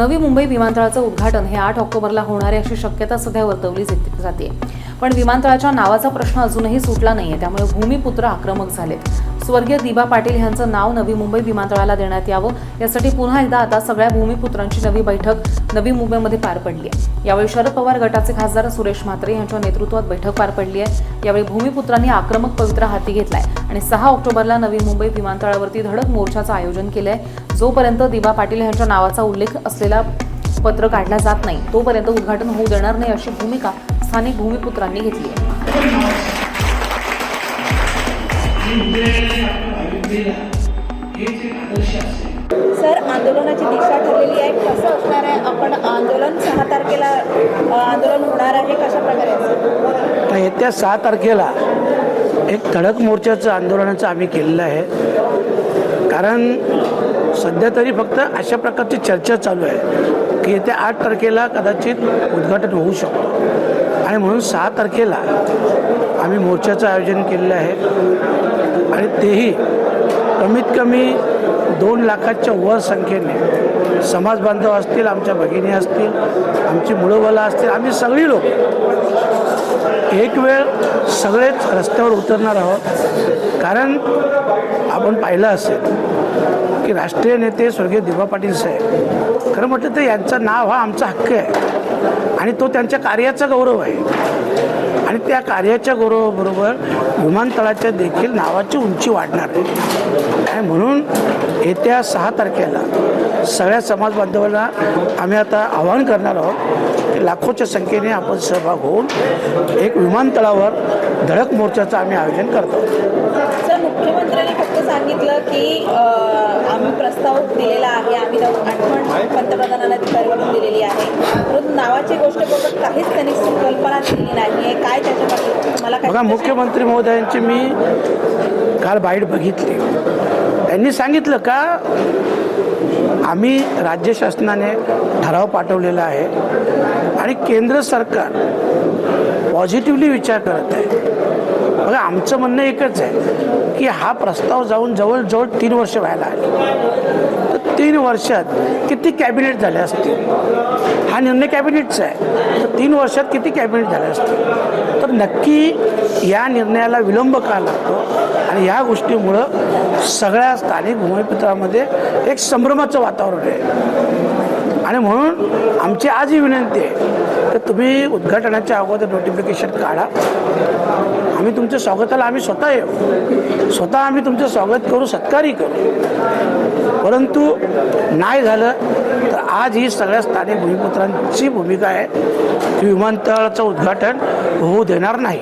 नवी मुंबई विमानतळाचं उद्घाटन हे आठ ऑक्टोबरला होणार आहे अशी शक्यता सध्या वर्तवली जाते पण विमानतळाच्या नावाचा प्रश्न अजूनही सुटला नाहीये. त्यामुळे भूमिपुत्र आक्रमक झालेत. स्वर्गीय दिबा पाटील यांचं नाव नवी मुंबई विमानतळाला देण्यात यावं. यासाठी पुन्हा एकदा आता सगळ्या भूमिपुत्रांची नवी बैठक नवी मुंबईमध्ये पार पडली आहे. यावेळी शरद पवार गटाचे खासदार सुरेश म्हात्रे यांच्या नेतृत्वात बैठक पार पडली आहे. यावेळी भूमिपुत्रांनी आक्रमक पवित्रा हाती घेतलाय आणि सहा ऑक्टोबरला नवी मुंबई विमानतळावरती धडक मोर्चाचं आयोजन केलंय. जोपर्यंत दिबा पाटील यांच्या नावाचा उल्लेख असलेला पत्र काढला जात नाही तोपर्यंत उद्घाटन होऊ देणार नाही अशी भूमिका स्थानिक भूमिपुत्रांनी घेतली आहे. सर आंदोलनाची दिशा ठरलेली आहे. कसं असणार आहे? आपण आंदोलन सहा तारखेला आंदोलन होणार आहे कशा प्रकारे? येत्या सहा तारखेला एक धडक मोर्चाचं आंदोलनाचं आम्ही केलेलं आहे. कारण सध्या तरी फक्त अशा प्रकारची चर्चा चालू आहे की येत्या आठ तारखेला कदाचित उद्घाटन होऊ शकतो. आणि म्हणून सहा तारखेला आम्ही मोर्चाचं आयोजन केलेलं आहे. आणि तेही कमीत कमी दोन लाखाच्या वर संख्येने. समाज बांधव असतील आमच्या भगिनी असतील आमची मुळंबला असतील आम्ही सगळी लोक एक वेळ सगळेच रस्त्यावर उतरणार आहोत. कारण आपण पाहिलं असेल की राष्ट्रीय नेते स्वर्गीय दिवा पाटील साहेब खरं म्हटलं तर यांचं नाव हा आमचा हक्क आहे आणि तो त्यांच्या कार्याचा गौरव आहे. आणि त्या कार्याच्या गौरवाबरोबर विमानतळाच्या देखील नावाची उंची वाढणार आहे. आणि म्हणून येत्या सहा तारखेला सगळ्या समाज बांधवांना आम्ही आता आवाहन करणार आहोत की लाखोच्या संख्येने आपण सहभाग होऊन एक विमानतळावर धडक मोर्चाचं आम्ही आयोजन करतो सर मुख्यमंत्र्यांनी फक्त सांगितलं की प्रस्ताव दिलेला आहे. आम्ही आठवण पंतप्रधानांना अधिकाऱ्याकडून दिलेली आहे. परंतु नावाची गोष्ट बघत काहीच त्यांनी कल्पना दिलेली नाही आहे काय त्याच्या पाठी मला बघा मुख्यमंत्री महोदयांची मी काल बाईट बघितली. त्यांनी सांगितलं का आम्ही राज्य शासनाने ठराव पाठवलेला आहे आणि केंद्र सरकार पॉझिटिव्हली विचार करत आहे. बघा आमचं म्हणणं एकच आहे की हा प्रस्ताव जाऊन जवळजवळ तीन वर्ष व्हायला आली तर तीन वर्षात किती कॅबिनेट झाले असतील? हा निर्णय कॅबिनेटचा आहे. तर तीन वर्षात किती कॅबिनेट झाले असतील? तर नक्की या निर्णयाला विलंब का लागतो? आणि या गोष्टीमुळं सगळ्या स्थानिक भूमिपुत्रामध्ये एक संभ्रमाचं वातावरण आहे. आणि म्हणून आमची आज ही विनंती आहे तर तुम्ही उद्घाटनाच्या अगोदर नोटिफिकेशन काढा. आम्ही तुमच्या स्वागताला आम्ही स्वतः येऊ. स्वतः आम्ही तुमचं स्वागत करू सत्कारही करू. परंतु नाही झालं तर आज ही सगळ्या स्थानिक भूमिपुत्रांची भूमिका आहे. की विमानतळाचं उद्घाटन होऊ देणार नाही.